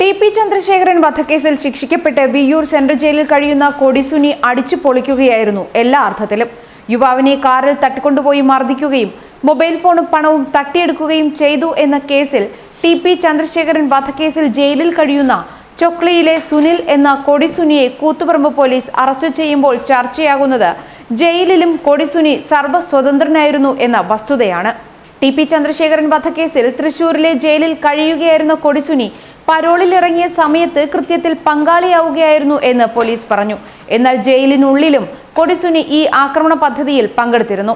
T P Chandrasekharan വധക്കേസിൽ ശിക്ഷിക്കപ്പെട്ട് Viyyur central ജയിലിൽ കഴിയുന്ന കൊടിസുനി അടിച്ചു പൊളിക്കുകയായിരുന്നു എല്ലാ അർത്ഥത്തിലും. യുവാവിനെ കാറിൽ തട്ടിക്കൊണ്ടുപോയി മർദ്ദിക്കുകയും മൊബൈൽ ഫോണും പണവും തട്ടിയെടുക്കുകയും ചെയ്തു എന്ന കേസിൽ ടി പി ചന്ദ്രശേഖരൻ വധക്കേസിൽ ജയിലിൽ കഴിയുന്ന ചൊക്ലിയിലെ സുനിൽ എന്ന കൊടിസുനിയെ കൂത്തുപറമ്പ് പോലീസ് അറസ്റ്റ് ചെയ്യുമ്പോൾ ചർച്ചയാകുന്നത് ജയിലിലും കൊടിസുനി സർവസ്വതന്ത്രനായിരുന്നു എന്ന വസ്തുതയാണ്. ടി പി ചന്ദ്രശേഖരൻ വധക്കേസിൽ തൃശൂരിലെ ജയിലിൽ കഴിയുകയായിരുന്ന കൊടിസുനി പരോളിൽ ഇറങ്ങിയ സമയത്ത് കൃത്യത്തിൽ പങ്കാളിയാവുകയായിരുന്നു എന്ന് പോലീസ് പറഞ്ഞു. എന്നാൽ ജയിലിനുള്ളിലും കൊടിസുനി ഈ ആക്രമണ പദ്ധതിയിൽ പങ്കെടുത്തിരുന്നു.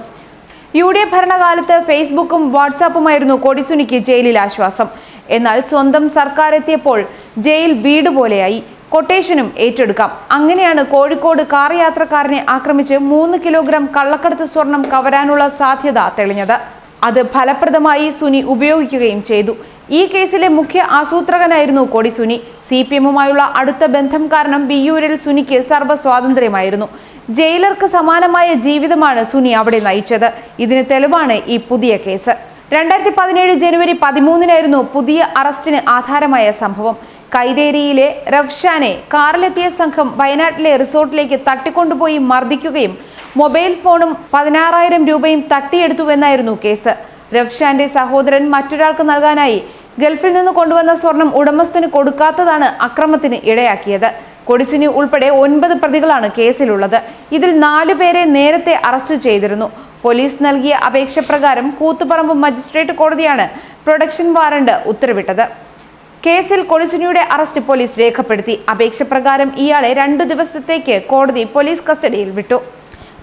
യു ഡി എഫ് ഭരണകാലത്ത് ഫേസ്ബുക്കും വാട്സാപ്പുമായിരുന്നു കൊടിസുനിക്ക് ജയിലിൽ ആശ്വാസം. എന്നാൽ സ്വന്തം സർക്കാർ എത്തിയപ്പോൾ ജയിൽ വീട് പോലെയായി. കൊട്ടേഷനും ഏറ്റെടുക്കാം. അങ്ങനെയാണ് കോഴിക്കോട് കാർ യാത്രക്കാരനെ ആക്രമിച്ച് മൂന്ന് കിലോഗ്രാം കള്ളക്കടത്ത് സ്വർണം കവരാനുള്ള സാധ്യത തെളിഞ്ഞത്. അത് ഫലപ്രദമായി സുനി ഉപയോഗിക്കുകയും ചെയ്തു. ഈ കേസിലെ മുഖ്യ ആസൂത്രകനായിരുന്നു കൊടി സുനി. സി പി എമ്മുമായുള്ള അടുത്ത ബന്ധം കാരണം ബിയൂരിൽ സുനിക്ക് സർവ സ്വാതന്ത്ര്യമായിരുന്നു ജയിലർക്ക് സമാനമായ ജീവിതമാണ് സുനി അവിടെ നയിച്ചത്. ഇതിന് തെളിവാണ് ഈ പുതിയ കേസ്. രണ്ടായിരത്തി പതിനേഴ് ജനുവരി പതിമൂന്നിനായിരുന്നു പുതിയ അറസ്റ്റിന് ആധാരമായ സംഭവം. കൈതേരിയിലെ റഫ്ഷാനെ കാറിലെത്തിയ സംഘം വയനാട്ടിലെ റിസോർട്ടിലേക്ക് തട്ടിക്കൊണ്ടുപോയി മർദ്ദിക്കുകയും മൊബൈൽ ഫോണും പതിനാറായിരം രൂപയും തട്ടിയെടുത്തുവെന്നായിരുന്നു കേസ്. റഫ്ഷാന്റെ സഹോദരൻ മറ്റൊരാൾക്ക് നൽകാനായി ഗൾഫിൽ നിന്ന് കൊണ്ടുവന്ന സ്വർണം ഉടമസ്ഥന് കൊടുക്കാത്തതാണ് അക്രമത്തിന് ഇടയാക്കിയത്. കൊടിസിനി ഉൾപ്പെടെ ഒൻപത് പ്രതികളാണ് കേസിലുള്ളത്. ഇതിൽ നാലു പേരെ നേരത്തെ അറസ്റ്റ് ചെയ്തിരുന്നു. പോലീസ് നൽകിയ അപേക്ഷ പ്രകാരം കൂത്തുപറമ്പ് മജിസ്ട്രേറ്റ് കോടതിയാണ് പ്രൊഡക്ഷൻ വാറണ്ട് ഉത്തരവിട്ടത്. കേസിൽ കൊടിസുനിയുടെ അറസ്റ്റ് പോലീസ് രേഖപ്പെടുത്തി. അപേക്ഷ പ്രകാരം ഇയാളെ രണ്ടു ദിവസത്തേക്ക് കോടതി പോലീസ് കസ്റ്റഡിയിൽ വിട്ടു.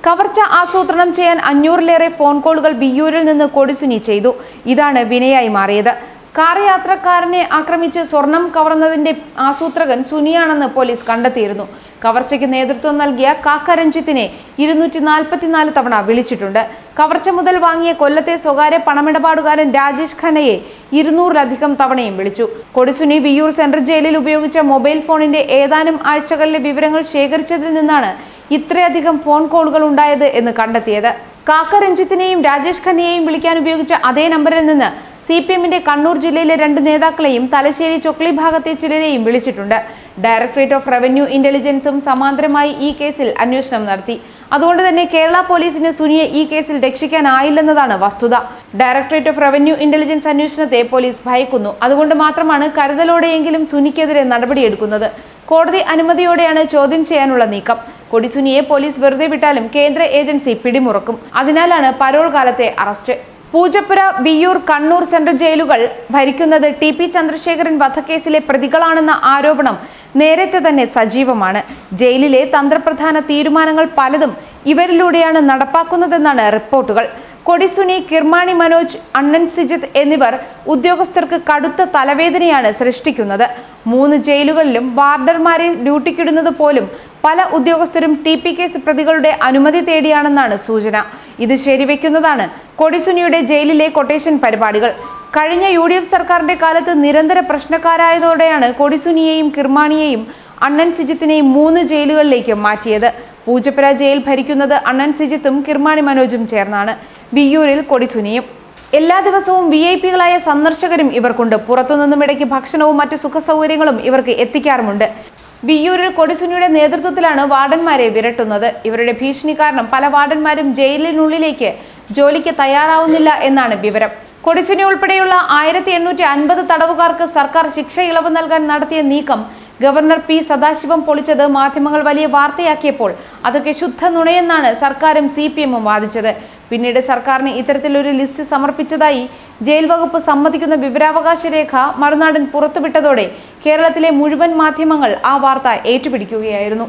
കവർച്ച ആസൂത്രണം ചെയ്യാൻ അഞ്ഞൂറിലേറെ ഫോൺ കോളുകൾ ബിയൂരിൽ നിന്ന് കൊടിസുനി ചെയ്തു. ഇതാണ് വിനയായി മാറിയത്. കാർ യാത്രക്കാരനെ ആക്രമിച്ച് സ്വർണം കവർന്നതിന്റെ ആസൂത്രകൻ സുനിയാണെന്ന് പോലീസ് കണ്ടെത്തിയിരുന്നു. കവർച്ചയ്ക്ക് നേതൃത്വം നൽകിയ കാക്ക രഞ്ജിത്തിനെ ഇരുന്നൂറ്റി നാൽപ്പത്തിനാല് തവണ വിളിച്ചിട്ടുണ്ട്. കവർച്ച മുതൽ വാങ്ങിയ കൊല്ലത്തെ സ്വകാര്യ പണമിടപാടുകാരൻ രാജേഷ് ഖന്നയെ ഇരുന്നൂറിലധികം തവണയും വിളിച്ചു. കൊടിസുനി വിയൂർ സെൻട്രൽ ജയിലിൽ ഉപയോഗിച്ച മൊബൈൽ ഫോണിന്റെ ഏതാനും ആഴ്ചകളിലെ വിവരങ്ങൾ ശേഖരിച്ചതിൽ നിന്നാണ് ഇത്രയധികം ഫോൺ കോളുകൾ ഉണ്ടായത് എന്ന് കണ്ടെത്തിയത്. കാക്ക രഞ്ജിത്തിനെയും രാജേഷ് ഖന്നയെയും വിളിക്കാൻ ഉപയോഗിച്ച അതേ നമ്പറിൽ നിന്ന് സി പി എമ്മിന്റെ കണ്ണൂർ ജില്ലയിലെ രണ്ട് നേതാക്കളെയും തലശ്ശേരി ചൊക്ലി ഭാഗത്തെ ചിലരെയും വിളിച്ചിട്ടുണ്ട്. ഡയറക്ടറേറ്റ് ഓഫ് റവന്യൂ ഇന്റലിജൻസും സമാന്തരമായി ഈ കേസിൽ അന്വേഷണം നടത്തി. അതുകൊണ്ട് തന്നെ കേരള പോലീസിന് സുനിയെ ഈ കേസിൽ രക്ഷിക്കാനായില്ലെന്നതാണ് വസ്തുത. ഡയറക്ടറേറ്റ് ഓഫ് റവന്യൂ ഇന്റലിജൻസ് അന്വേഷണത്തെ പോലീസ് ഭയക്കുന്നു. അതുകൊണ്ട് മാത്രമാണ് കരുതലോടെയെങ്കിലും സുനിക്കെതിരെ നടപടിയെടുക്കുന്നത്. കോടതി അനുമതിയോടെയാണ് ചോദ്യം ചെയ്യാനുള്ള നീക്കം. കൊടിസുനിയെ പോലീസ് വെറുതെ വിട്ടാലും കേന്ദ്ര ഏജൻസി പിടിമുറക്കും. അതിനാലാണ് പരോൾ കാലത്തെ അറസ്റ്റ്. പൂജപ്പുര വിയൂർ കണ്ണൂർ സെൻട്രൽ ജയിലുകൾ ഭരിക്കുന്നത് ടി പി ചന്ദ്രശേഖരൻ വധക്കേസിലെ പ്രതികളാണെന്ന ആരോപണം നേരത്തെ തന്നെ സജീവമാണ്. ജയിലിലെ തന്ത്രപ്രധാന തീരുമാനങ്ങൾ പലതും ഇവരിലൂടെയാണ് നടപ്പാക്കുന്നതെന്നാണ് റിപ്പോർട്ടുകൾ. കൊടിസുനി കിർമാണി മനോജ് അണ്ണൻ സിജിത്ത് എന്നിവർ ഉദ്യോഗസ്ഥർക്ക് കടുത്ത തലവേദനയാണ് സൃഷ്ടിക്കുന്നത്. മൂന്ന് ജയിലുകളിലും വാർഡർമാരെ ഡ്യൂട്ടിക്കിടുന്നത് പോലും പല ഉദ്യോഗസ്ഥരും ടി പി കേസ് പ്രതികളുടെ അനുമതി തേടിയാണെന്നാണ് സൂചന. ഇത് ശരിവെക്കുന്നതാണ് കൊടിസുനിയുടെ ജയിലിലെ കൊട്ടേഷൻ പരിപാടികൾ. കഴിഞ്ഞ യു ഡി എഫ് സർക്കാരിന്റെ കാലത്ത് നിരന്തര പ്രശ്നക്കാരായതോടെയാണ് കൊടിസുനിയെയും കിർമാണിയെയും അണ്ണൻ സിജിത്തിനെയും മൂന്ന് ജയിലുകളിലേക്ക് മാറ്റിയത്. പൂജപ്പുര ജയിൽ ഭരിക്കുന്നത് അണ്ണൻ സിജിത്തും കിർമാണി മനോജും ചേർന്നാണ്. വിയ്യൂരിൽ കൊടിസുനിയും. എല്ലാ ദിവസവും വി ഐ പികളായ സന്ദർശകരും ഇവർക്കുണ്ട്. പുറത്തുനിന്നും ഇടയ്ക്ക് ഭക്ഷണവും മറ്റു സുഖസൗകര്യങ്ങളും ഇവർക്ക് എത്തിക്കാറുമുണ്ട്. വിയ്യൂരിൽ കൊടിസുനിയുടെ നേതൃത്വത്തിലാണ് വാർഡന്മാരെ വിരട്ടുന്നത്. ഇവരുടെ ഭീഷണി കാരണം പല വാർഡന്മാരും ജയിലിനുള്ളിലേക്ക് ജോലിക്ക് തയ്യാറാവുന്നില്ല എന്നാണ് വിവരം. കൊടിസുനി ഉൾപ്പെടെയുള്ള ആയിരത്തി എണ്ണൂറ്റി അൻപത് തടവുകാർക്ക് സർക്കാർ ശിക്ഷ ഇളവ് നൽകാൻ നടത്തിയ നീക്കം ഗവർണർ പി സദാശിവം പൊളിച്ചത് മാധ്യമങ്ങൾ വലിയ വാർത്തയാക്കിയപ്പോൾ അതൊക്കെ ശുദ്ധ നുണയെന്നാണ് സർക്കാരും സി പി എമ്മും വാദിച്ചത്. പിന്നീട് സർക്കാരിന് ഇത്തരത്തിലൊരു ലിസ്റ്റ് സമർപ്പിച്ചതായി ജയിൽ വകുപ്പ് സമ്മതിക്കുന്ന വിവരാവകാശ രേഖ മറുനാടൻ പുറത്തുവിട്ടതോടെ കേരളത്തിലെ മുഴുവൻ മാധ്യമങ്ങൾ ആ വാർത്ത ഏറ്റുപിടിക്കുകയായിരുന്നു